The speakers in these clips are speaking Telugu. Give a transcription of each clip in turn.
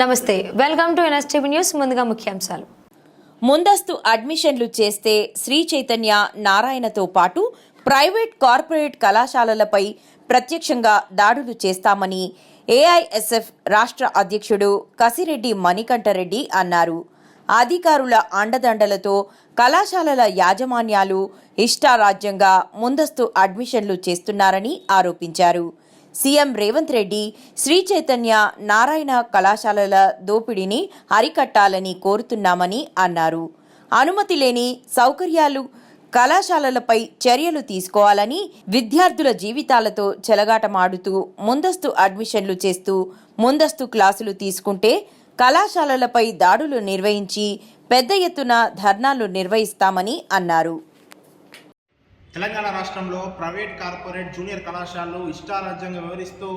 నమస్తే వెల్కమ్ టు ఎన్ఎస్టీవీ న్యూస్ ముందుగా ముఖ్యాంశాలు. ముందస్తు అడ్మిషన్లు చేస్తే శ్రీ చైతన్య నారాయణతో పాటు ప్రైవేట్ కార్పొరేట్ కళాశాలలపై ప్రత్యక్షంగా దాడులు చేస్తామని ఏఐఎస్ఎఫ్ రాష్ట్ర అధ్యక్షుడు కసిరెడ్డి మణికంఠరెడ్డి అన్నారు. అధికారుల అండదండలతో కళాశాలల యాజమాన్యాలు ఇష్టారాజ్యంగా ముందస్తు అడ్మిషన్లు చేస్తున్నారని ఆరోపించారు. సీఎం రేవంత్ రెడ్డి శ్రీ చైతన్య నారాయణ కళాశాలల దోపిడీని అరికట్టాలని కోరుతున్నామని అన్నారు. అనుమతి లేని సౌకర్యాలు కళాశాలలపై చర్యలు తీసుకోవాలని విద్యార్థుల జీవితాలతో చెలగాటమాడుతూ ముందస్తు అడ్మిషన్లు చేస్తూ ముందస్తు క్లాసులు తీసుకుంటే కళాశాలలపై దాడులు నిర్వహించి పెద్ద ఎత్తున ధర్నాలు నిర్వహిస్తామని అన్నారు. తెలంగాణ రాష్ట్రంలో ప్రైవేట్ కార్పొరేట్ జూనియర్ కళాశాలలు ఇష్టారాజ్యంగా వివరిస్తూ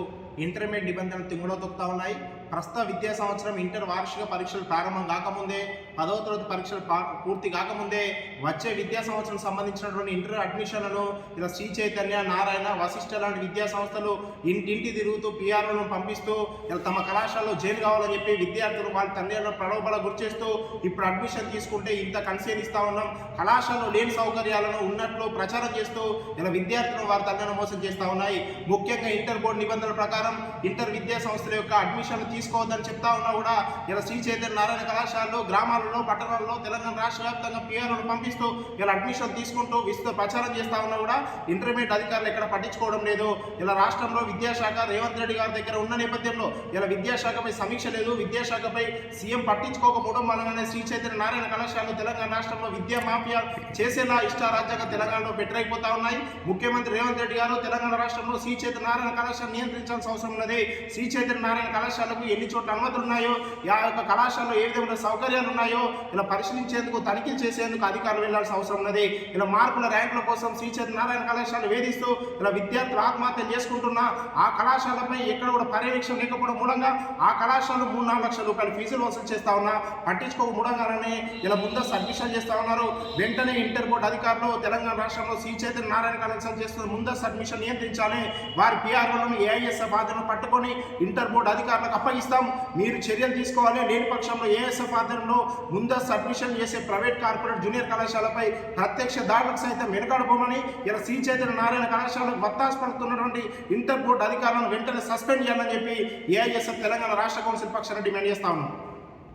ఇంటర్మీడియట్ నిబంధనలు తింగులో తొక్కుతా ఉన్నాయి. ప్రస్తుత విద్యా సంవత్సరం ఇంటర్ వార్షిక పరీక్షలు ప్రారంభం కాకముందే పదవ తరగతి పరీక్షలు పా- పూర్తి కాకముందే వచ్చే విద్యా సంవత్సరం సంబంధించినటువంటి ఇంటర్ అడ్మిషన్లను ఇలా శ్రీ చైతన్య నారాయణ వశిష్ఠ లాంటి విద్యా సంస్థలు ఇంటింటి తిరుగుతూ పిఆర్ఓలను పంపిస్తూ ఇలా తమ కళాశాలలో జైలు కావాలని చెప్పి విద్యార్థులు వాళ్ళ తండ్రులను ప్రలోభాలకు గురిచేస్తూ ఇప్పుడు అడ్మిషన్ తీసుకుంటే ఇంత కన్సేన్ ఇస్తా ఉన్నాం. కళాశాలలో లేని సౌకర్యాలను ఉన్నట్లు ప్రచారం చేస్తూ ఇలా విద్యార్థులు వారి తల్లిని మోసం చేస్తూ ఉన్నాయి. ముఖ్యంగా ఇంటర్ బోర్డు నిబంధనల ప్రకారం ఇంటర్ విద్యా సంస్థల యొక్క అడ్మిషన్లు తీసుకోవద్దని చెప్తా ఉన్నా కూడా ఇలా శ్రీ చైతన్య నారాయణ కళాశాలలో గ్రామాలు పట్టణాల్లో తెలంగాణ రాష్ట్ర వ్యాప్తంగా పిఆర్లను పంపిస్తూ ఇలా అడ్మిషన్ తీసుకుంటూ విస్తృత ప్రచారం చేస్తా ఉన్నా కూడా ఇంటర్మీడియట్ అధికారులు ఎక్కడ పట్టించుకోవడం లేదు. ఇలా రాష్ట్రంలో విద్యాశాఖ రేవంత్ రెడ్డి గారి దగ్గర ఉన్న నేపథ్యంలో ఇలా విద్యాశాఖపై సమీక్ష లేదు. విద్యాశాఖపై సీఎం పట్టించుకోకపోవడం వలననే శ్రీ చైతన్య నారాయణ కళాశాలలు తెలంగాణ రాష్ట్రంలో విద్యా మాఫియా చేసేలా ఇష్టారాజ్యంగా తెలంగాణలో పెట్టరైపోతా ఉన్నాయి. ముఖ్యమంత్రి రేవంత్ రెడ్డి గారు తెలంగాణ రాష్ట్రంలో శ్రీ చైతన్య నారాయణ కళాశాల నియంత్రించాల్సిన అవసరం ఉన్నది. శ్రీ చైతన్య నారాయణ కళాశాలకు ఎన్ని చోట్ల అనుమతులు ఉన్నాయో ఆ యొక్క కళాశాలలో ఏ విధమైన సౌకర్యాలు ఉన్నాయో ఇలా పరిశీలించేందుకు తనిఖీలు చేసేందుకు అధికారులు వెళ్ళాల్సిన అవసరం ఉన్నది. ఇలా మార్కుల ర్యాంకుల కోసం శ్రీ నారాయణ కళాశాల వేధిస్తూ ఇలా విద్యార్థులు ఆత్మహత్యలు చేసుకుంటున్నా ఆ కళాశాలపై ఎక్కడ కూడా పర్యవేక్షణ లేకపోవడం మూలంగా ఆ కళాశాల మూడు నాలుగు లక్షల రూపాయలు ఫీజులు వసూలు చేస్తా ఉన్నా పట్టించుకోక మూడంగానే ఇలా ముందస్తు అడ్మిషన్ చేస్తా ఉన్నారు. వెంటనే ఇంటర్ బోర్డు అధికారులు తెలంగాణ రాష్ట్రంలో శ్రీ చైతన్య నారాయణ కళాశాల చేస్తున్న ముందస్తు అడ్మిషన్ నియంత్రించాలి. వారి పిఆర్ఓలను ఏఐఎస్ఎఫ్ ఆధ్వర్యంలో పట్టుకొని ఇంటర్ బోర్డు అధికారులకు అప్పగిస్తాం. మీరు చర్యలు తీసుకోవాలి. లేని పక్షంలో ఏఎస్ఎఫ్ ఆధ్వర్యంలో ముందస్తు అడ్మిషన్ చేసే ప్రైవేట్ కార్పొరేట్ జూనియర్ కళాశాలపై ప్రత్యక్ష దాడులకు సైతం వెనుకాడబోమని ఇలా శ్రీ చైతన్య నారాయణ కళాశాలకు వత్తాసు పడుతున్నటువంటి ఇంటర్ బోర్డు అధికారులను వెంటనే సస్పెండ్ చేయాలని చెప్పి ఏఐఎస్ఎఫ్ తెలంగాణ రాష్ట్ర కౌన్సిల్ పక్షాన డిమాండ్ చేస్తా ఉన్నాం.